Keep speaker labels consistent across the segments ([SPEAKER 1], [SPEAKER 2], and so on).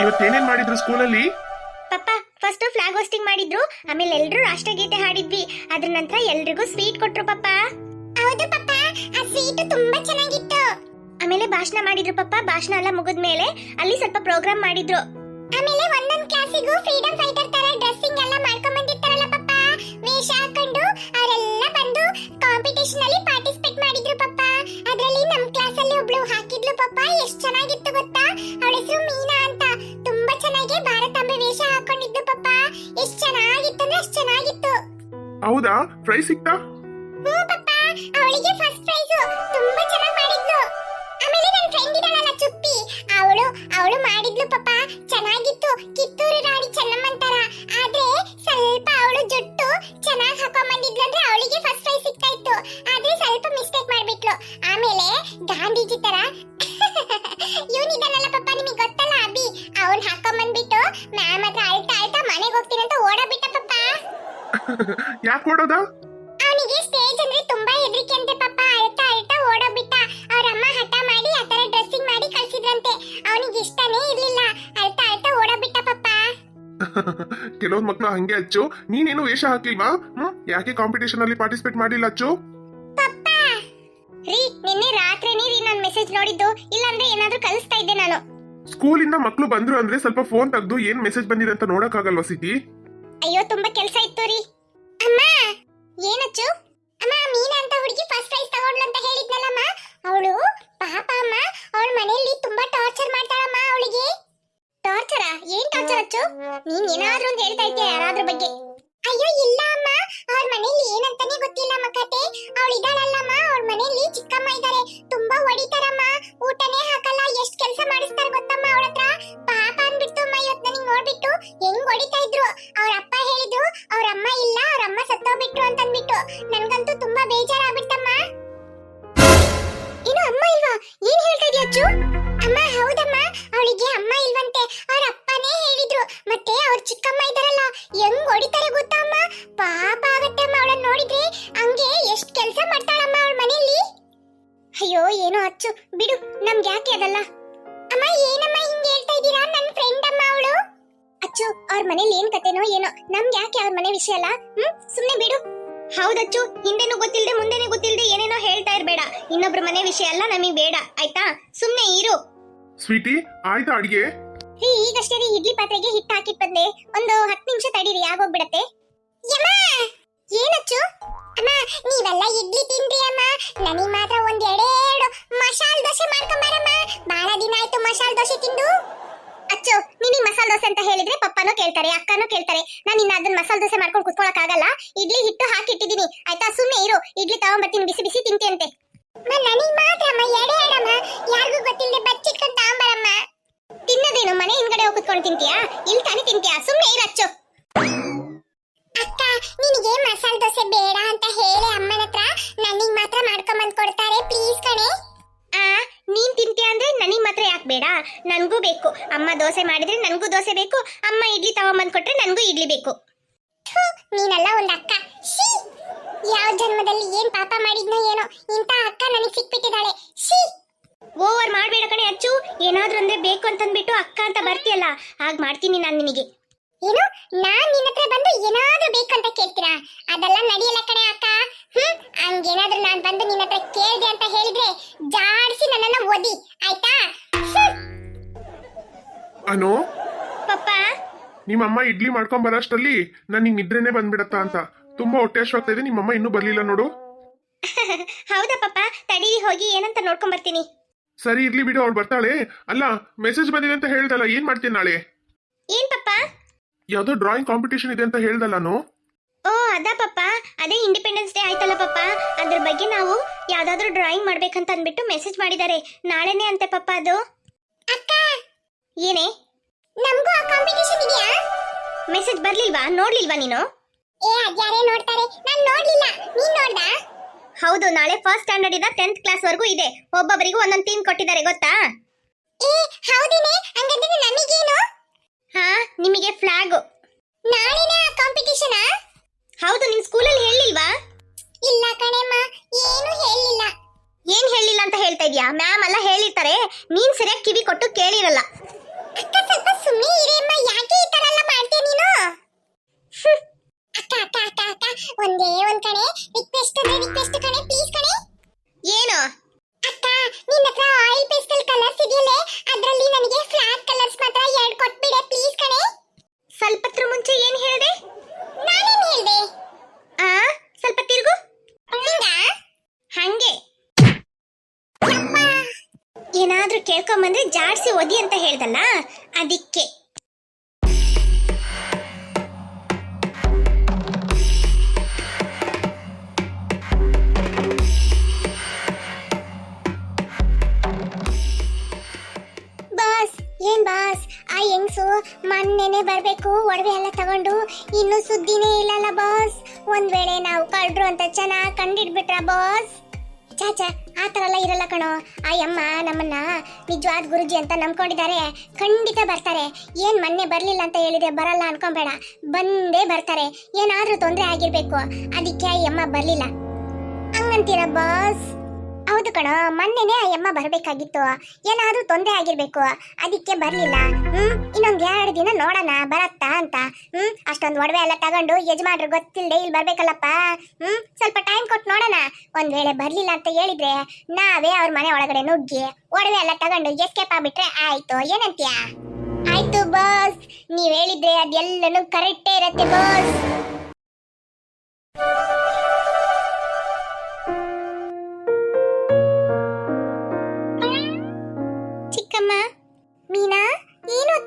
[SPEAKER 1] ಇವತ್ತೇನೇನ್ ಮಾಡಿದ್ರು ಸ್ಕೂಲಲ್ಲಿ?
[SPEAKER 2] ಪಪ್ಪ first flag hosting ಮಾಡಿದ್ರು. ಆಮೇಲೆ ಎಲ್ರು ರಾಷ್ಟ್ರಗೀತೆ ಹಾಡಿದ್ವಿ. ಅದ್ರ ನಂತರ ಎಲ್ರಿಗೂ ಸ್ವೀಟ್ ಕೊಟ್ರು ಪಪ್ಪ. ಹೌದು ಪಪ್ಪ ಆ ಸ್ವೀಟ್ ತುಂಬಾ ಚೆನ್ನಾಗಿತ್ತು. ಆಮೇಲೆ ಭಾಷಣ ಮಾಡಿದ್ರು ಪಪ್ಪ. ಭಾಷಣ ಎಲ್ಲ ಮುಗಿದ್ಮೇಲೆ ಅಲ್ಲಿ ಸ್ವಲ್ಪ ಪ್ರೋಗ್ರಾಮ್ ಮಾಡಿದ್ರು. ಆಮೇಲೆ ಒಂದೊಂದು ಕ್ಲಾಸಿಗೂ ಫ್ರೀಡಂ ಫೈಟರ್ ತರ ಡ್ರೆಸ್ಸಿಂಗ್ ಎಲ್ಲ ಮಾಡ್ಕೊಂಡ್ ಬಂದಿರ್ತಾರಲ್ಲ ಪಪ್ಪ. ವೇಷ ಹಾಕೊಂಡು ಅವರೆಲ್ಲ ಬಂದು ಕಾಂಪಿಟೇಷನ್ ಅಲ್ಲಿ ಪಾರ್ಟಿಸಿಪೇಟ್ ಮಾಡಿದ್ರು ಪಪ್ಪ. ಅದರಲ್ಲಿ ನಮ್ಮ ಕ್ಲಾಸ್ ಅಲ್ಲಿ ಒಬ್ಳು ಹಾಕಿದ್ಲು ಪಪ್ಪ. ಎಷ್ಟ್ ಚೆನ್ನಾಗಿತ್ತು ಗೊತ್ತಾ? ಅವಳ ಹೆಸರು ಮೀನಾ ಅಂತ. ತುಂಬಾ ಚೆನ್ನಾಗಿ ಭಾರತಾಂಬೆ ವೇಷ ಹಾಕೊಂಡಿದ್ದು ಪಪ್ಪ. ಎಷ್ಟ್ ಚೆನ್ನಾಗಿತ್ತು ಅಂದ್ರೆ ಅಷ್ಟು ಚೆನ್ನಾಗಿತ್ತು.
[SPEAKER 1] ಹೌದಾ? ಪ್ರೈಸ್ ಸಿಕ್ತಾ?
[SPEAKER 2] ಹ್ಞೂ ಪಪ್ಪ. ಅವಳಿಗೆ ಫಸ್ಟ್ ಪ್ರೈಸ್ ತುಂಬಾ ಚೆನ್ನಾಗಿ ಮಾಡಿದ್ಲು. ಆಮೇಲೆ ನನ್ನ ಫ್ರೆಂಡ್ ಇದ್ದಾಳಲ್ಲ ಚುಪ್ಪಿ. ಅವಳು ಅವಳು ಮಾಡಿದ್ಲು ಪಾಪ ಚೆನ್ನಾಗಿತ್ತು. ಕಿತ್ತೂರು ರಾಣಿ ಚೆನ್ನಮ್ಮಂತರ. ಆದ್ರೆ ಸ್ವಲ್ಪ ಅವಳು ಜುಟ್ಟು ಚೆನ್ನಾಗಿ ಹಾಕೊಂಬಂದಿದ್ಲಂದ್ರೆ ಅವಳಿಗೆ ಫಸ್ಟ್ ಪ್ರೈಸ್ ಸಿಗ್ತಾ ಇತ್ತು. ಆದ್ರೆ ಸ್ವಲ್ಪ ಮಿಸ್ಟೇಕ್ ಮಾಡ್ಬಿಟ್ಲು. ಆಮೇಲೆ ಗಾಂಧೀಜಿ ತರ. ಇವನಿದ್ದಾನಲ್ಲ ಪಪ್ಪ ನಿಮಗೆ ಗೊತ್ತಲ್ಲ ಅಭಿ? ಅವ್ನ್ ಹಾಕೊಂಬಂದ್ಬಿಟ್ಟು ಮ್ಯಾಮ್ ಹತ್ರ ಅಳ್ತಾ ಅಳ್ತಾ ಮನೆಗೆ ಹೋಗ್ತೀನಿ ಅಂತ ಓಡಬಿಟ್ಟ ಪಪ್ಪ
[SPEAKER 1] ಯಾಕೆ ಓಡೋದ?
[SPEAKER 2] ಅವನಿಗೆ ಸ್ಟೇಜ್ ಅಂದ್ರೆ ತುಂಬಾ ಹೆದರಿಕೆ ಅಂತೆ ಪಾಪ. ಅಳ್ತಾ ಅಳ್ತಾ ಓಡೋಗ್ಬಿಟ್ಟ. ಅವ್ರ ಅಮ್ಮ ಹಠ ಮಾಡಿ ಆತರ ಡ್ರೆಸ್ಸಿಂಗ್ ಮಾಡಿ ಕಳ್ಸಿದ್ರಂತೆ. ಅವನಿಗೆ ಇಷ್ಟನೇ ಇರ್ಲಿಲ್ಲ
[SPEAKER 1] ಕೆಲವೊಂದ್ ಮಕ್ಳು ಹಂಗೆ ಅಚ್ಚು. ನೀನೇನು ವೇಷ ಹಾಕಿಲ್ವಾ? ಹ್ಮ್? ಯಾಕೆ ಕಾಂಪಿಟೇಷನ್ ಅಲ್ಲಿ ಪಾರ್ಟಿಸಿಪೇಟ್ ಮಾಡಿಲ್ಲ ಅಚ್ಚು?
[SPEAKER 2] ರೀ ನಿನ್ನೆ ರಾತ್ರಿ ನೀರಿ ನಾನು ಮೆಸೇಜ್ ನೋಡಿದ್ದು. ಇಲ್ಲಾಂದ್ರೆ ಏನಾದ್ರೂ ಕಲಿಸ್ತಾ ಇದ್ದೆ ನಾನು.
[SPEAKER 1] ಸ್ಕೂಲಿಂದ ಮಕ್ಳು ಬಂದ್ರು ಅಂದ್ರೆ ಸ್ವಲ್ಪ ಫೋನ್ ತೆಗ್ದು ಏನ್ ಮೆಸೇಜ್ ಬಂದಿದೆ ಅಂತ ನೋಡಕ್ಕಾಗಲ್ವಾ ಸಿಟಿ
[SPEAKER 2] ಅಯ್ಯೋ ತುಂಬಾ ಕೆಲಸ ಇತ್ತು ರೀ. ಅಮ್ಮ ಏನಚ್ಚು? ಅಮ್ಮ ಮೀನಾ ಅಂತ ಹುಡುಗಿ ಫಸ್ಟ್ ಪ್ರೈಸ್ ತಗೊಂಡ್ಲು ಅಂತ ಹೇಳಿದ್ನಲ್ಲಮ್ಮ. ಅವಳು ಪಾಪ ಅಮ್ಮ ಅವಳ ಮನೆಯಲ್ಲಿ ತುಂಬಾ ಟಾರ್ಚರ್ ಮಾಡ್ತಾಳಮ್ಮ ಅವಳಿಗೆ. ಟಾರ್ಚರಾ ಏನ್ ಟಾರ್ಚರ್ ಅಚ್ಚು? ನೀನ್ ಏನಾದ್ರೂ ಒಂದು ಹೇಳ್ತಾ ಇದ್ದೀಯ ಯಾರಾದ್ರ ಬಗ್ಗೆ? ಅಯ್ಯೋ ಇಲ್ಲ ಅಮ್ಮ ಅವ್ರ ಮನೇಲಿ ಏನಂತಾನೆ ಗೊತ್ತಿಲ್ಲ ಅಮ್ಮ ಮತ್ತೆ ಅವ್ರ ಚಿಕ್ಕಮ್ಮ ಇದಾರಲ್ಲ ಹೆಂಗ್ ಹೊಡಿತಾರೆ ಗೊತ್ತಮ್ಮ ಪಾಪ ಆಗತ್ತೆ ಅಮ್ಮ ಅವಳನ್ನ ನೋಡಿದ್ರೆ. ಹಂಗೆ ಎಷ್ಟ್ ಕೆಲಸ ಮಾಡ್ತಾಳಮ್ಮ ಅವಳ ಮನೆಯಲ್ಲಿ? ಅಯ್ಯೋ ಏನೋ ಅಚ್ಚು. ಬಿಡು ನಮ್ಗೆ ಯಾಕೆ ಅದಲ್ಲ? ಅಮ್ಮ ಏನಮ್ಮ ಹಿಂಗ್ ಹೇಳ್ತಾ ಇದ್ದೀರಾ ನನ್ನ ಫ್ರೆಂಡ್ ಅಮ್ಮ ಅವಳು? ಅಚ್ಚು ಅವ್ರ ಮನೇಲಿ ಏನ್ ಕತೆನೋ ಏನೋ. ನಮ್ಗೆ ಯಾಕೆ ಅವ್ರ ಮನೆ ವಿಷಯ ಅಲ್ಲ? ಹ್ಮ್ ಸುಮ್ನೆ ಬಿಡು. ಹೌದಚ್ಚು ಹಿಂದೆನೂ ಗೊತ್ತಿಲ್ಲದೆ ಮುಂದೆನೂ ಗೊತ್ತಿಲ್ಲದೆ ಏನೇನೋ ಹೇಳ್ತಾ ಇರಬೇಡ. ಇನ್ನೊಬ್ರ ಮನೆ ವಿಷಯ ಅಲ್ಲ ನಮಗೆ ಬೇಡ ಆಯ್ತಾ? ಸುಮ್ನೆ ಇರು.
[SPEAKER 1] ಸ್ವೀಟಿ ಆಯ್ತಾ ಅಡಿಗೆ?
[SPEAKER 2] ರೀ ಈಗಷ್ಟೇ ರೀ ಇಡ್ಲಿ ಪಾತ್ರೆಗೆ ಹಿಟ್ಟು ಹಾಕಿಟ್ ಬಂದೆ ಒಂದು ಹತ್ತು ನಿಮಿಷ ತಡೀರಿ, ಆಗೋಗ್ಬಿಡತ್ತೆ. ಏನಚ್ಚು? ಅಮ್ಮ, ನೀವೆಲ್ಲ ಇಡ್ಲಿ ತಿನ್ರಿ ಅಮ್ಮ. ನನಗೆ ಮಾತ್ರ ಒಂದ್ ಎರಡೆರಡು ಮಸಾಲ್ ದೋಸೆ ಮಾಡ್ಕೊಂಬಾರಮ್ಮ. ಬಹಳ ದಿನ ಆಯ್ತು ಮಸಾಲ್ ದೋಸೆ ತಿಂದು. ಅಚ್ಚು, ನಿನಗೆ ಮಸಾಲ್ ದೋಸೆ ಅಂತ ಹೇಳಿದ್ರೆ ಪಪ್ಪನೂ ಕೇಳ್ತಾರೆ, ಅಕ್ಕನೂ ಕೇಳ್ತಾರೆ. ನಾನು ಇನ್ನ ಅದನ್ನ ಮಸಾಲ್ ದೋಸೆ ಮಾಡ್ಕೊಂಡು ಕುತ್ಕೊಳಕ್ ಆಗಲ್ಲ ಇಡ್ಲಿ ಹಿಟ್ಟು ಹಾಕಿಟ್ಟಿದ್ದೀನಿ ಆಯ್ತಾ ಸುಮ್ಮನೆ ಇರು. ಇಡ್ಲಿ ತಗೊಂಬರ್ತೀನಿ, ಬಿಸಿ ಬಿಸಿ ತಿಂತಿಯಂತೆ ನನಗೆ ಮಾತ್ರ ಅಮ್ಮ ಎಡಮ್ಮ ಯಾರಿಗೂ ಗೊತ್ತಿಲ್ಲದೆ ಬಚ್ಚಿಟ್ಕೊಂಡು ತಗೊಂಬರಮ್ಮ. ತಿನ್ನೋದೇನು? ಮನೆ ಹಿಂದ್ಗಡೆ ಹೋಗಿ ಕುತ್ಕೊಂಡು ತಿಂತೀಯಾ? ಇಲ್ಲಿ ತಾನೇ ತಿಂತೀಯಾ? ಸುಮ್ಮನೆ ಇರಚ್ಚು ಅಕ್ಕ ನಿನಗೆ ಮಸಾಲೆ ದೋಸೆ ಬೇಡ ಅಂತ ಹೇಳಿ ಅಮ್ಮನ ಹತ್ರ ನನಗೆ ಮಾತ್ರ ಮಾಡ್ಕೊಂಬಂದ್ ಕೊಡ್ತಾರೆ ಪ್ಲೀಸ್ ಕಣೆ. ಆ ನೀನ್ ತಿಂತೀಯ ಅಂದ್ರೆ ನನಗೆ ಮಾತ್ರ ಯಾಕೆ ಬೇಡ? ನನಗೂ ಬೇಕು. ಅಮ್ಮ ದೋಸೆ ಮಾಡಿದ್ರೆ ನನಗೂ ದೋಸೆ ಬೇಕು. ಅಮ್ಮ ಇಡ್ಲಿ ತಗೊಂಬಂದ್ ಕೊಟ್ರೆ ನನಗೂ ಇಡ್ಲಿ ಬೇಕು. ನೀನೆಲ್ಲ ಒಂದು ಅಕ್ಕ. ಶೀ ಯಾವ ಜನ್ಮದಲ್ಲಿ ಏನ್ ಪಾಪ ಮಾಡಿದ್ನೋ ಏನೋ ಇಂತ ಅಕ್ಕ ನನಗೆ ಸಿಕ್ಬಿಟ್ಟಿದ್ದಾಳೆ. ಶೀ ಓವರ್ ಮಾಡಬೇಡ ಕಣೆ ಅಚ್ಚು. ಏನಾದ್ರೂ ಅಂದ್ರೆ ಬೇಕು ಅಂತಂದ್ಬಿಟ್ಟು ಅಕ್ಕ ಅಂತ ಬರ್ತೀಯಲ್ಲ ಹಾಗೆ ಮಾಡ್ತೀನಿ ನಾನು ನಿನಗೆ. ಏನು? ನಾನ್ ನಿನ್ನ ಹತ್ರ ಬಂದು ಏನಾದ್ರೂ ಅಂತ ಕೇಳ್ತೀರಾ? ಅದೆಲ್ಲ ನಡೆಯಲ್ಲ ಕಣೆ ಅಕ್ಕ. ಹ್ಮ್ ಹಂಗೇನಾದ್ರೂ ನಾನು ಬಂದು ನಿನ್ನ ಹತ್ರ ಕೇಳಿದೆ ಅಂತ ಹೇಳಿದ್ರೆ ಜಾಡಿಸಿ ನನ್ನನ್ನ ಓದಿ ಆಯ್ತಾ?
[SPEAKER 1] ಅನು?
[SPEAKER 2] ಪಪ್ಪ?
[SPEAKER 1] ನಿಮ್ಮಮ್ಮ ಇಡ್ಲಿ ಮಾಡ್ಕೊಂಡ್ ಬರೋಷ್ಟರಲ್ಲಿ ನನಗೆ ನಿದ್ರೆನೆ ಬಂದ್ಬಿಡತ್ತಾ ಅಂತ. ತುಂಬಾ ಹೊಟ್ಟೆ ಹಶ್ವಾಗ್ತಾ ಇದೆ ನಿಮ್ಮಮ್ಮ ಇನ್ನೂ ಬರ್ಲಿಲ್ಲ ನೋಡು.
[SPEAKER 2] ಹೌದಾ ಪಪ್ಪ? ತಡೀರಿ ಹೋಗಿ ಏನಂತ ನೋಡ್ಕೊಂಡ್ ಬರ್ತೀನಿ.
[SPEAKER 1] ಸರಿ ಇರ್ಲಿ ಬಿಡು ಅವಳು ಬರ್ತಾಳೆ. ಅಲ್ಲ ಮೆಸೇಜ್ ಬಂದಿದೆ ಅಂತ ಹೇಳ್ದಲ್ಲ ಏನ್ ಮಾಡ್ತೀನಿ ನಾಳೆ?
[SPEAKER 2] ಏನ್ ಪಪ್ಪ?
[SPEAKER 1] ಯಾವ್ದೋ ಡ್ರಾಯಿಂಗ್ ಕಾಂಪಿಟೇಷನ್ ಇದೆ ಅಂತ ಹೇಳ್ದಲ್ಲ ನಾನು
[SPEAKER 2] ಓ ಅದಾ ಪಪ್ಪ. ಅದೇ ಇಂಡಿಪೆಂಡೆನ್ಸ್ ಡೇ ಆಯ್ತಲ್ಲ ಪಪ್ಪ. ಅದ್ರ ಬಗ್ಗೆ ನಾವು ಯಾವ್ದಾದ್ರು ಡ್ರಾಯಿಂಗ್ ಮಾಡ್ಬೇಕಂತ ಅಂದ್ಬಿಟ್ಟು ಮೆಸೇಜ್ ಮಾಡಿದ್ದಾರೆ. ನಾಳೆನೇ ಅಂತೆ ಪಪ್ಪ ಅದು. ಅಕ್ಕ! ಏನೇ? ನಮಗೂ ಆ ಕಾಂಪಿಟೇಷನ್ ಇದೆಯಾ? ಮೆಸೇಜ್ ಬರ್ಲಿಲ್ವಾ? ನೋಡ್ಲಿಲ್ವಾ ನೀನು? ಏ ಅದ್ಯಾರೇ ನೋಡ್ತಾರೆ. ನಾನು ನೋಡ್ಲಿಲ್ಲ. ನೀನ್ ನೋಡ್ದಾ? ಹೌದು ನಾಳೆ ಫಸ್ಟ್ ಸ್ಟ್ಯಾಂಡರ್ಡ್ ಇಂದ ಟೆಂತ್ ಕ್ಲಾಸ್ ವರೆಗೂ ಇದೆ. ಒಬ್ಬೊಬ್ಬರಿಗೂ ಒಂದೊಂದು ಥೀಮ್ ಕೊಟ್ಟಿದ್ದಾರೆ ಗೊತ್ತಾ? ಏ ಹೌದೇನೆ ಹಂಗಂದ್ರೆ ನಮಗೇನು? ಹಾ ನಿಮಗೆ ಫ್ಲಾಗ್ ಕೇಳ್ಕೊಂಬಂದ್ರೆ ಜಾಡ್ಸಿ ಒದಿ ಅಂತ ಹೇಳ್ದಲ್ಲ? ಅದಕ್ಕೆ. ಬಾಸ್, ಏನ್ ಬಾಸ್? ಆ ಹೆಂಗ್ಸು ಮೊನ್ನೆನೆ ಬರ್ಬೇಕು, ಒಡವೆ ಎಲ್ಲ ತಗೊಂಡು ಇನ್ನು ಸುದ್ದಿನೇ ಇಲ್ಲಲ್ಲ ಬಾಸ್. ಒಂದ್ ವೇಳೆ ನಾವು ಕಳ್ರು ಅಂತ ಚೆನ್ನಾಗಿ ಕಂಡಿಡ್ಬಿಟ್ರ ಬಾಸ್? ಚಾಚಾ ಆ ಥರ ಎಲ್ಲ ಇರಲ್ಲ ಕಣೋ. ಆ ಅಮ್ಮ, ನಮ್ಮನ್ನ ನಿಜವಾದ ಗುರುಜಿ ಅಂತ ನಂಬ್ಕೊಂಡಿದ್ದಾರೆ. ಖಂಡಿತ ಬರ್ತಾರೆ. ಏನ್ ಮೊನ್ನೆ ಬರಲಿಲ್ಲ ಅಂತ ಹೇಳಿದ್ರೆ ಬರಲ್ಲ ಅನ್ಕೊಂಬೇಡ. ಬಂದೇ ಬರ್ತಾರೆ. ಏನಾದರೂ ತೊಂದರೆ ಆಗಿರಬೇಕು. ಅದಕ್ಕೆ ಆ ಅಮ್ಮ ಬರಲಿಲ್ಲ. ಹಂಗಂತೀರ ಬಾಸ್ ಹೌದು ಕಣ, ಮೊನ್ನೆನೆ ಅಮ್ಮ ಬರಬೇಕಾಗಿತ್ತು. ಏನಾದ್ರೂ ತೊಂದರೆ ಆಗಿರ್ಬೇಕು. ಅದಕ್ಕೆ ಬರಲಿಲ್ಲ. ಹ್ಮ್, ಇನ್ನೊಂದು ಎರಡು ದಿನ ನೋಡೋಣ, ಬರತ್ತಾ ಅಂತ. ಹ್ಮ್, ಅಷ್ಟೊಂದು ಒಡವೆ ಎಲ್ಲ ತಗೊಂಡು ಯಜಮಾನ್ರು ಗೊತ್ತಿಲ್ಲದೆ ಇಲ್ಲಿ ಬರ್ಬೇಕಲ್ಲಪ್ಪ. ಹ್ಮ್, ಸ್ವಲ್ಪ ಟೈಮ್ ಕೊಟ್ಟು ನೋಡೋಣ. ಒಂದ್ ವೇಳೆ ಬರಲಿಲ್ಲ ಅಂತ ಹೇಳಿದ್ರೆ ನಾವೇ ಅವ್ರ ಮನೆ ಒಳಗಡೆ ನುಗ್ಗಿ ಒಡವೆ ಎಲ್ಲ ತಗೊಂಡು ಎಸ್ಕೇಪ್ ಆಗ್ಬಿಟ್ರೆ ಆಯ್ತು. ಏನಂತೀಯ? ಆಯ್ತು ಬಾಸ್ ನೀವ್ ಹೇಳಿದ್ರೆ ಅದೆಲ್ಲನೂ ಕರೆಕ್ಟೇ ಇರತ್ತೆ ಬಾಸ್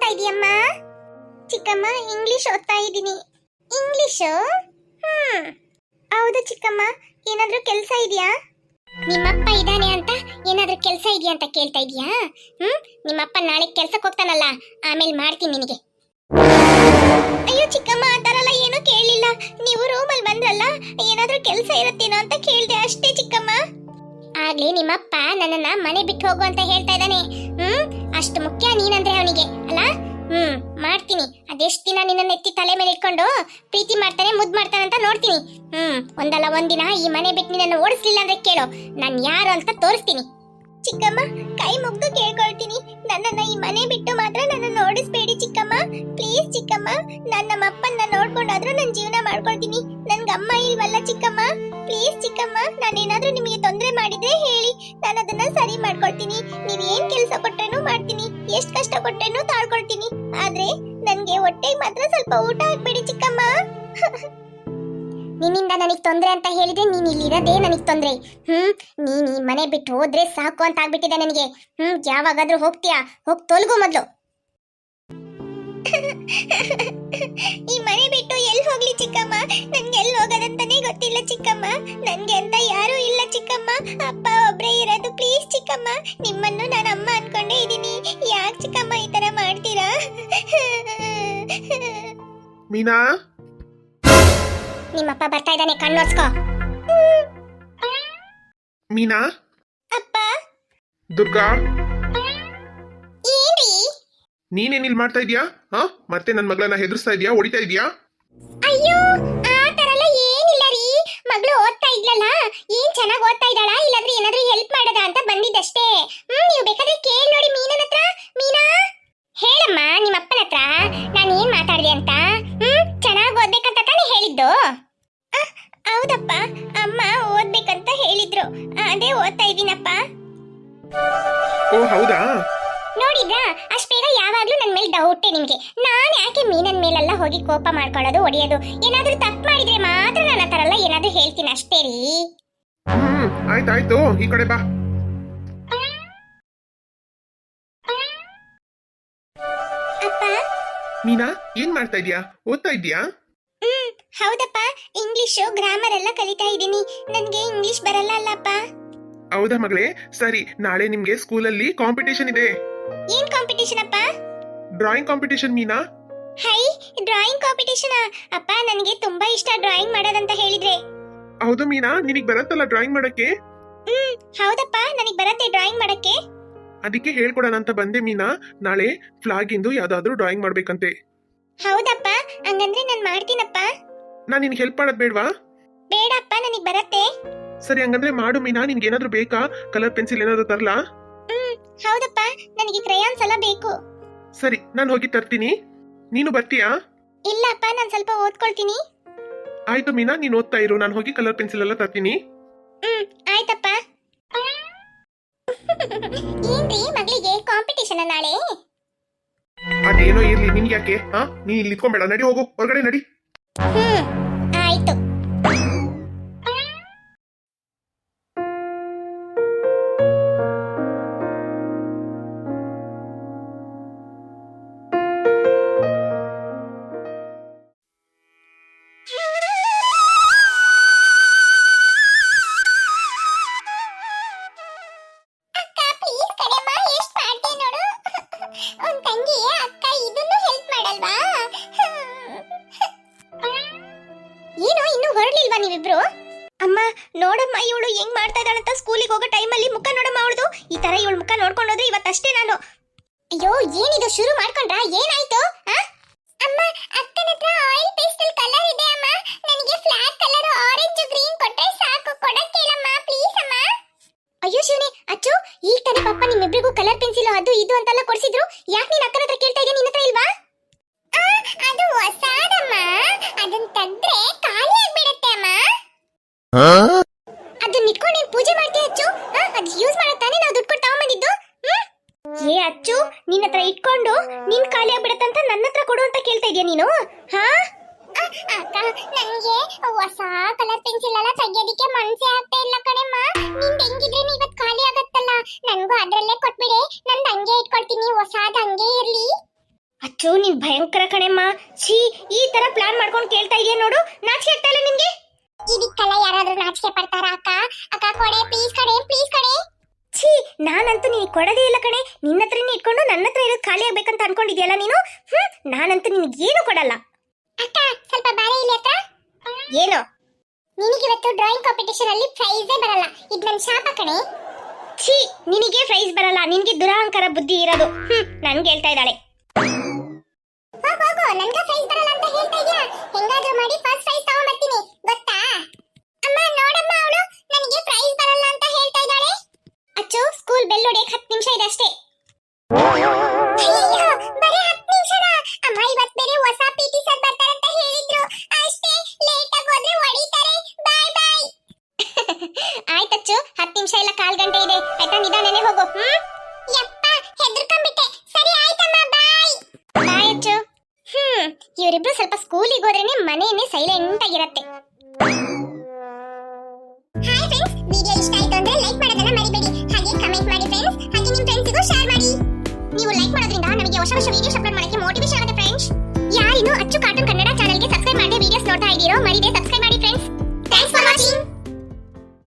[SPEAKER 2] ಓದ್ತಾ ಇದೀಯಮ್ಮ? ಚಿಕ್ಕಮ್ಮ ಇಂಗ್ಲಿಷ್ ಓದ್ತಾ ಇದ್ದೀನಿ. English hmm. ಹೌದು ಚಿಕ್ಕಮ್ಮ, ಏನಾದ್ರೂ ಕೆಲಸ ಇದೆಯಾ? ನಿಮ್ಮಪ್ಪ ಇದ್ದಾನೆ ಅಂತ ಏನಾದ್ರೂ ಕೆಲಸ ಇದೆಯಾ ಅಂತ ಕೇಳ್ತಾ ಇದೀಯಾ? ಹ್ಮ್? ನಿಮ್ಮಪ್ಪ ನಾಳೆ ಕೆಲ್ಸಕ್ಕೆ ಹೋಗ್ತಾನಲ್ಲ, ಆಮೇಲೆ ಮಾಡ್ತೀನಿ ನಿನಗೆ. ಅಯ್ಯೋ ಚಿಕ್ಕಮ್ಮ, ಆ ಥರ ಎಲ್ಲ ಏನೂ ಕೇಳಲಿಲ್ಲ ನೀವು ರೂಮಲ್ಲಿ ಬಂದ್ರಲ್ಲ, ಏನಾದ್ರೂ ಕೆಲಸ ಇರುತ್ತೇನೋ ಅಂತ ಕೇಳಿದೆ ಅಷ್ಟೇ ಚಿಕ್ಕಮ್ಮ. ಆಗ್ಲಿ, ನಿಮ್ಮಪ್ಪ ನನ್ನನ್ನ ಮನೆ ಬಿಟ್ಟು ಹೋಗು ಅಂತ ಹೇಳ್ತಾ ಇದ್ದಾನೆ. ಹ್ಮ್? ಅಷ್ಟು ಮುಖ್ಯ ನೀನಂದ್ರೆ ಅವನಿಗೆ, ಅಲ್ಲ? ಹ್ಮ್, ಮಾಡ್ತೀನಿ. ಅದೆಷ್ಟು ದಿನ ನಿನ್ನ ಎತ್ತಿ ತಲೆ ಮೇಲೆ ಇಟ್ಕೊಂಡು ಪ್ರೀತಿ ಮಾಡ್ತಾನೆ, ಮುದ್ದು ಮಾಡ್ತಾನೆ ಅಂತ ನೋಡ್ತೀನಿ. ಹ್ಮ್, ಒಂದಲ್ಲ ಒಂದಿನ ಈ ಮನೆ ಬಿಟ್ಟು ನಿನ್ನನ್ನು ಓಡಿಸ್ಲಿಲ್ಲ ಅಂದ್ರೆ ಕೇಳು. ನಾನು ಯಾರು ಅಂತ ತೋರಿಸ್ತೀನಿ. ಚಿಕ್ಕಮ್ಮ, ಕೈ ಮುಗ್ದು ಕೇಳ್ಕೊಳ್ತೀನಿ. ನನ್ನನ್ನ ಈ ಮನೆ ಬಿಟ್ಟು ಮಾತ್ರ ನನ್ನ ನೋಡಿಸ್ಬೇಡಿ ಚಿಕ್ಕಮ್ಮ. ಪ್ಲೀಸ್ ಚಿಕ್ಕಮ್ಮ, ನನ್ನ ನಮ್ಮಪ್ಪನ್ನ ನೋಡ್ಕೊಂಡಾದ್ರೂ ನನ್ನ ಜೀವನ ಮಾಡ್ಕೊಳ್ತೀನಿ. ನನ್ಗೆ ಅಮ್ಮ ಇಲ್ವಲ್ಲ ಚಿಕ್ಕಮ್ಮ? ಪ್ಲೀಸ್ ಚಿಕ್ಕಮ್ಮ, ನಾನೇನಾದ್ರೂ ನಿಮಗೆ ತೊಂದರೆ ಮಾಡಿದ್ರೆ ಹೇಳಿ. ನಾನು ಅದನ್ನ ಸರಿ ಮಾಡ್ಕೊಳ್ತೀನಿ. ನೀವ್ ಏನ್ ಕೆಲಸ ಕೊಟ್ರೇನು ಮಾಡ್ತೀನಿ. ಎಷ್ಟ್ ಕಷ್ಟ ಕೊಟ್ರೇನು ತಾಳ್ಕೊಳ್ತೀನಿ. ಆದ್ರೆ, ನನ್ಗೆ ಹೊಟ್ಟೆಗೆ ಮಾತ್ರ ಸ್ವಲ್ಪ ಊಟ ಹಾಕ್ಬೇಡಿ ಚಿಕ್ಕಮ್ಮ. ನಿನ್ನಿಂದ ನನಗೆ ತೊಂದರೆ ಅಂತ ಹೇಳಿದ್ರೆ ನೀನು ಇಲ್ಲಿರೋದೇ ನನಗೆ ತೊಂದರೆ. ಹ್ಮ್, ನೀನು ಈ ಮನೆ ಬಿಟ್ಟು ಹೋದ್ರೆ ಸಾಕು ಅಂತ ಆಗ್ಬಿಟ್ಟಿದೆ ನನಗೆ. ಹ್ಮ್, ಯಾವಾಗಾದ್ರೂ ಹೋಗ್ತೀಯಾ? ಹೋಗಿ ತೊಲಗು ಮೊದಲು. ಈ ಮನೆ ಬಿಟ್ಟು ಎಲ್ಲಿ ಹೋಗ್ಲಿ ಚಿಕ್ಕಮ್ಮ? ನನ್ಗೆ ಎಲ್ಲಿ ಹೋಗೋದಂತಾನೆ ಗೊತ್ತಿಲ್ಲ ಚಿಕ್ಕಮ್ಮ. ನನ್ಗೆ ಅಂತ ಯಾರೂ ಇಲ್ಲ ಚಿಕ್ಕಮ್ಮ. ಅಪ್ಪ ಒಬ್ರೇ ಇರೋದು ಪ್ಲೀಸ್ ಚಿಕ್ಕಮ್ಮ. ನಿಮ್ಮನ್ನು ನಾನು ಅಮ್ಮ ಅನ್ಕೊಂಡೇ ಇದ್ದೀನಿ. ಯಾಕೆ ಚಿಕ್ಕಮ್ಮ ಈ ತರ ಮಾಡ್ತೀರಾ?
[SPEAKER 1] ಮೀನಾ?
[SPEAKER 2] ನಿಮ್ಮಪ್ಪ ಬರ್ತಾ ಇದ್ದಾನೆ ಕಣ್ಣೋರ್ಸ್ಕೋ
[SPEAKER 1] ಮೀನಾ?
[SPEAKER 2] ಅಪ್ಪ?
[SPEAKER 1] ದುರ್ಗಾ?
[SPEAKER 2] ಏನ್ರಿ?
[SPEAKER 1] ನೀನೇನ್ ಇಲ್ಲಿ ಮಾಡ್ತಾ ಇದೀಯಾ? ಹಾ? ಮತ್ತೆ ನನ್ ಮಗಳನ್ನ ಹೆದರ್ಸ್ತಾ ಇದೀಯಾ? ಹೊಡಿತಾ ಇದೀಯಾ?
[SPEAKER 2] ಅಯ್ಯೋ ಆ ತರ ಎಲ್ಲ ಏನಿಲ್ಲ ರೀ. ಮಗಳು ಓದ್ತಾ ಇದ್ಲಲ್ಲ? ಏನ್ ಚೆನ್ನಾಗಿ ಓದ್ತಾ ಇದ್ದಾಳ? ಇಲ್ಲಾಂದ್ರೆ ಏನಾದ್ರೂ ಹೆಲ್ಪ್ ಮಾಡೋದಾ ಅಂತ ಬಂದಿದ್ದಷ್ಟೇ. ಹ್ಮ್ ನೀವು ಬೇಕಾದ್ರೆ ಕೇಳಿ ನೋಡಿ ಮೀನನ ಹತ್ರ. ಮೀನಾ? ಹೇಳಮ್ಮ ನಿಮ್ಮ ಅಪ್ಪನ ಹತ್ರ. ನಾನು ಏನ್ ಮಾತಾಡಿದೆ ಅಂತ? ಹ್ಮ್ ಚೆನ್ನಾಗಿ ಓದ್ಬೇಕಂತ ಹೇಳಿದ್ದು? ಹೌದಪ್ಪ. ಅಮ್ಮ ಓದ್ಬೇಕಂತ ಹೇಳಿದ್ರು. ಅದೇ ಓದ್ತಾ ಇದ್ದೀನಪ್ಪ.
[SPEAKER 1] ಓ ಹೌದಾ?
[SPEAKER 2] ನೋಡಿದ್ರಾ ಅಷ್ಟು ಬೇಗ ಯಾವಾಗ್ಲೂ ನನ್ ಮೇಲೆ ಡೌಟೇ ನಿಮ್ಗೆ. ನಾನ್ ಯಾಕೆ ಮೀನನ್ ಮೇಲೆಲ್ಲ ಹೋಗಿ ಕೋಪ ಮಾಡ್ಕೊಳ್ಳೋದು ಹೊಡೆಯೋದು? ಏನಾದರೂ ತಪ್ಪು ಮಾಡಿದ್ರೆ ಮಾತ್ರ ನಾನು ಆ ಥರ ಎಲ್ಲ ಏನಾದ್ರೂ ಹೇಳ್ತೀನಿ ಅಷ್ಟೇ ರೀ.
[SPEAKER 1] ಹ್ಮ್ ಆಯ್ತಾಯ್ತು ಈ ಕಡೆ ಬಾ.
[SPEAKER 2] ಅಪ್ಪ?
[SPEAKER 1] ಮೀನಾ ಏನ್ ಮಾಡ್ತಾ ಇದೀಯಾ? ಓದ್ತಾ ಇದೀಯಾ?
[SPEAKER 2] ಹೌದಪ್ಪ ಇಂಗ್ಲಿಷು ಗ್ರಾಮರ್ ಎಲ್ಲ ಕಲಿತಾ ಇದ್ದೀನಿ. ನನ್ಗೆ ಇಂಗ್ಲಿಷ್ ಬರಲ್ಲ ಅಲ್ಲಪ್ಪ.
[SPEAKER 1] ಹೌದಾ ಮಗಳೇ? ಸರಿ ನಾಳೆ ನಿಮ್ಗೆ ಸ್ಕೂಲಲ್ಲಿ ಕಾಂಪಿಟೇಷನ್ ಇದೆ.
[SPEAKER 2] ಏನ್ ಕಾಂಪಿಟೇಷನ್ ಅಪ್ಪ?
[SPEAKER 1] ಡ್ರಾಯಿಂಗ್ ಕಾಂಪಿಟೇಷನ್ ಮೀನಾ?
[SPEAKER 2] ಹೈ ಡ್ರಾಯಿಂಗ್ ಕಾಂಪಿಟೇಷನ್ ಅಪ್ಪ ನನಗೆ ತುಂಬಾ ಇಷ್ಟ ಡ್ರಾಯಿಂಗ್ ಮಾಡೋದಂತ ಹೇಳಿದ್ರೆ.
[SPEAKER 1] ಹೌದು ಮೀನಾ ನಿನಗ್ ಬರತ್ತಲ್ಲ ಡ್ರಾಯಿಂಗ್ ಮಾಡಕ್ಕೆ?
[SPEAKER 2] ಹ್ಮ್ ಹೌದಪ್ಪ ನನಗೆ ಬರತ್ತೆ ಡ್ರಾಯಿಂಗ್ ಮಾಡಕ್ಕೆ.
[SPEAKER 1] ಅದಕ್ಕೆ ಹೇಳ್ಕೊಡೋಣ ಅಂತ ಬಂದೆ ಮೀನಾ. ನಾಳೆ ಫ್ಲಾಗ್ ಇಂದು ಯಾವ್ದಾದ್ರು ಡ್ರಾಯಿಂಗ್ ಮಾಡ್ಬೇಕಂತೆ.
[SPEAKER 2] ಹೌದಪ್ಪ ಹಂಗಂದ್ರೆ ನಾನು ಮಾಡ್ತೀನಪ್ಪ.
[SPEAKER 1] ನಾನ್ ನಿನ್ಗೆ ಹೆಲ್ಪ್ ಮಾಡೋದು ಬೇಡವಾ?
[SPEAKER 2] ಬೇಡಪ್ಪ ನನಗೆ ಬರತ್ತೆ.
[SPEAKER 1] ಸರಿ ಹಂಗಂದ್ರೆ ಮಾಡು ಮೀನಾ ನಿನ್ಗೆ ಏನಾದ್ರು ಬೇಕಾ? ಕಲರ್ ಪೆನ್ಸಿಲ್ ಏನಾದ್ರು ತರ್ಲಾ?
[SPEAKER 2] ಹೌದಪ್ಪ ನನಗೆ ಕ್ರಯಾನ್ಸ್ ಎಲ್ಲ ಬೇಕು.
[SPEAKER 1] ಸರಿ ನಾನು ಹೋಗಿ ತರ್ತೀನಿ. ನೀನು ಬರ್ತೀಯಾ?
[SPEAKER 2] ಇಲ್ಲಪ್ಪ ನಾನು ಸ್ವಲ್ಪ ಓದ್ಕೊಳ್ತೀನಿ.
[SPEAKER 1] ಆಯ್ತು ಮೀನಾ ನೀನು ಓದ್ತಾ ಇರು ನಾನು ಹೋಗಿ ಕಲರ್ ಪೆನ್ಸಿಲ್ ಎಲ್ಲ ತರ್ತೀನಿ.
[SPEAKER 2] ಹ್ಮ್ ಆಯ್ತಪ್ಪ. ಏನ್ರಿ ಮಗಳಿಗೆ ಕಾಂಪಿಟೇಷನ್ ನಾಳೆ?
[SPEAKER 1] ಅದೇನೋ ಇರ್ಲಿ ನಿನ್ಗೆ ಯಾಕೆ ಹಾ ನೀನ್ ಇಲ್ಲಿ ಇಟ್ಕೊಂಬೇಡ ನಡಿ ಹೋಗು ಹೊರಗಡೆ ನಡಿ.
[SPEAKER 2] ಹ್ಮ್ ಏನಿದು ಶುರು ಮಾಡ್ಕೊಂಡ್ರಾ ಏನಾಯ್ತು ಅಮ್ಮ, ಅಕ್ಕನ ಹತ್ರ ಆಯಿಲ್ ಪೇಸ್ಟಲ್ ಕಲರ್ ಇದೆ ಅಮ್ಮ. ನನಗೆ ಫ್ಲಾಟ್ ಕಲರ್ ಆರೆಂಜ್ ಗ್ರೀನ್ ಕೊಟ್ಟರೆ ಸಾಕು. ಕೊಡಕ್ಕೇಳಮ್ಮ ಪ್ಲೀಸ್ ಅಮ್ಮ. ಅಯ್ಯೋ ಶಿವನೇ, ಅಚ್ಚು, ಈಗ ತಾನೇ ಪಪ್ಪ ನಿಮ್ಮಿಬ್ರಿಗೂ ಕಲರ್ ಪೆನ್ಸಿಲ್ ಅದು ಇದು ಅಂತೆಲ್ಲ ಕೊಡ್ಸಿದ್ರು. ಯಾಕೆ ನೀನು ಅಕ್ಕನ ಹತ್ರ ಕೇಳ್ತಾ ಇದೀಯ ನಿನ್ನ ಹತ್ರ ಇಲ್ವಾ? ಅದು ಹೊಸಾದಮ್ಮ. ಅದನ್ನ ತೆಗ್ದ್ರೆ ಖಾಲಿ ಆಗ್ಬಿಡುತ್ತೆ ಅಮ್ಮ. ಏ ಅಚ್ಚು ನಿನ್ನ ಹತ್ರ ಇಟ್ಕೊಂಡು ನಿನ್ ಖಾಲಿ ಆಗ್ಬಿಡತ್ತಂತ ನನ್ನ ಹತ್ರ ಕೊಡು ಅಂತ ಕೇಳ್ತಾ ಇದೀಯ ನೀನು? ಹಾ? ಅಕ್ಕ ನಂಗೆ ಹೊಸ ಕಲರ್ ಪೆನ್ಸಿಲ್ ಎಲ್ಲ ತೆಗಿಯೋದಿಕ್ಕೆ ಮನ್ಸೇ ಆಗ್ತಾ ಇಲ್ಲ ಕಣಮ್ಮ. ನಿಂದ ಹೆಂಗಿದ್ರೆ ಇವತ್ ಖಾಲಿ ಆಗತ್ತಲ್ಲ? ನನ್ಗೂ ಅದ್ರಲ್ಲೇ ಕೊಟ್ಬಿಡಿ. ನಂದ್ ಹಂಗೆ ಇಟ್ಕೊಳ್ತೀನಿ. ಹೊಸಾದ್ ಹಂಗೆ ಇರ್ಲಿ. ಅಚ್ಚು ನೀನ್ ಭಯಂಕರ ಕಣೆಮ್ಮ. ಛೀ ಈ ತರ ಪ್ಲಾನ್ ಮಾಡ್ಕೊಂಡು ಕೇಳ್ತಾ ಇದೀಯ ನೋಡು. ನಾಚಿಕೆ ಆಗ್ತಾ ಇಲ್ಲ ನಿನ್ಗೆ? ಇದಕ್ಕೆಲ್ಲ ಯಾರಾದ್ರೂ ನಾಚಿಕೆ ಪಡ್ತಾರ ಅಕ್ಕ? ಅಕ್ಕ ಕೊಡೆ ಪ್ಲೀಸ್ ಕಡೆ ಪ್ಲೀಸ್ ಕಡೆ ಛೀ ನಾನಂತೂ ನೀನು ಕೊಡದೇ ಇಲ್ಲ ಕಣೆ. ನಿನ್ನ ಹತ್ರನೇ ಇಟ್ಕೊಂಡು ನನ್ನ ಹತ್ರ ಇರೋದು ಖಾಲಿ ಆಗ್ಬೇಕಂತ ಅನ್ಕೊಂಡಿದ್ಯಲ್ಲ ನೀನು? ಹ್ಮ್? ನಾನಂತೂ ನಿನಗೇನು ಕೊಡಲ್ಲ. ಅಕ್ಕ ಸ್ವಲ್ಪ ಬಾರೆ ಇಲ್ಲಿ ಹತ್ರ. ಏನು? ನಿನಗೆ ಇವತ್ತು ಡ್ರಾಯಿಂಗ್ ಕಾಂಪಿಟೇಷನ್ ಅಲ್ಲಿ ಪ್ರೈಸೇ ಬರಲ್ಲ. ಇದು ನನ್ನ ಶಾಪ ಕಣೆ. ಛೀ ನಿನಗೆ ಪ್ರೈಸ್ ಬರಲ್ಲ. ನಿನಗೆ ದುರಹಂಕಾರ ಬುದ್ಧಿ ಇರೋದು. ಹ್ಮ್ ನನ್ಗೆ ಹೇಳ್ತಾ ಇದ್ದಾಳೆ. ಹೋಗು ನನ್ಗೆ ಪ್ರೈಸ್ ಬರಲ್ಲ ಅಂತ ಹೇಳ್ತಾ ಇದ್ಯಾ? ಇವರಿಬ್ರು ಸ್ವಲ್ಪ ಸ್ಕೂಲಿಗೆ ಹೋದ್ರೇನೆ ಮನೆಯೇ ಸೈಲೆಂಟ್ ಆಗಿರುತ್ತೆ. ಹಾಯ್ ಫ್ರೆಂಡ್ಸ್ ವಿಡಿಯೋ ಇಷ್ಟ ಲೈಕ್ ಮಾಡೋದನ್ನ ಹಾಗೆ ಕಮೆಂಟ್ ಮಾಡಿ ಫ್ರೆಂಡ್ಸ್ ಹಾಗೆ ನಿಮ್ಮ ಫ್ರೆಂಡ್ಸ್ಗೂ ಶೇರ್ ಮಾಡಿ. ನೀವು ಲೈಕ್ ಮಾಡೋದ್ರಿಂದ ನಮಗೆ ಹೊಸ ಹೊಸ ವಿಡಿಯೋಸ್ ಅಪ್ಲೋಡ್ ಮಾಡೋಕೆ ಆಗುತ್ತೆ ಫ್ರೆಂಡ್ಸ್ ಯಾರಿನ್ನು ಅಚ್ಚು ಕಾರ್ಟೂನ್ ಕನ್ನಡ ಚಾನೆಲ್ಗೆ ಸಬ್ಸ್ಕ್ರೈಬ್ ಮಾಡಿ ವಿಡಿಯೋಸ್ ನೋಡ್ತಾ ಇದ್ದೀರೋ ಮರಿದೆ ಸಬ್ಸ್ಕ್ರೈಬ್ ಮಾಡಿ ಫ್ರೆಂಡ್ಸ್ ಥ್ಯಾಂಕ್ಸ್ ಫಾರ್ ವಾಚಿಂಗ್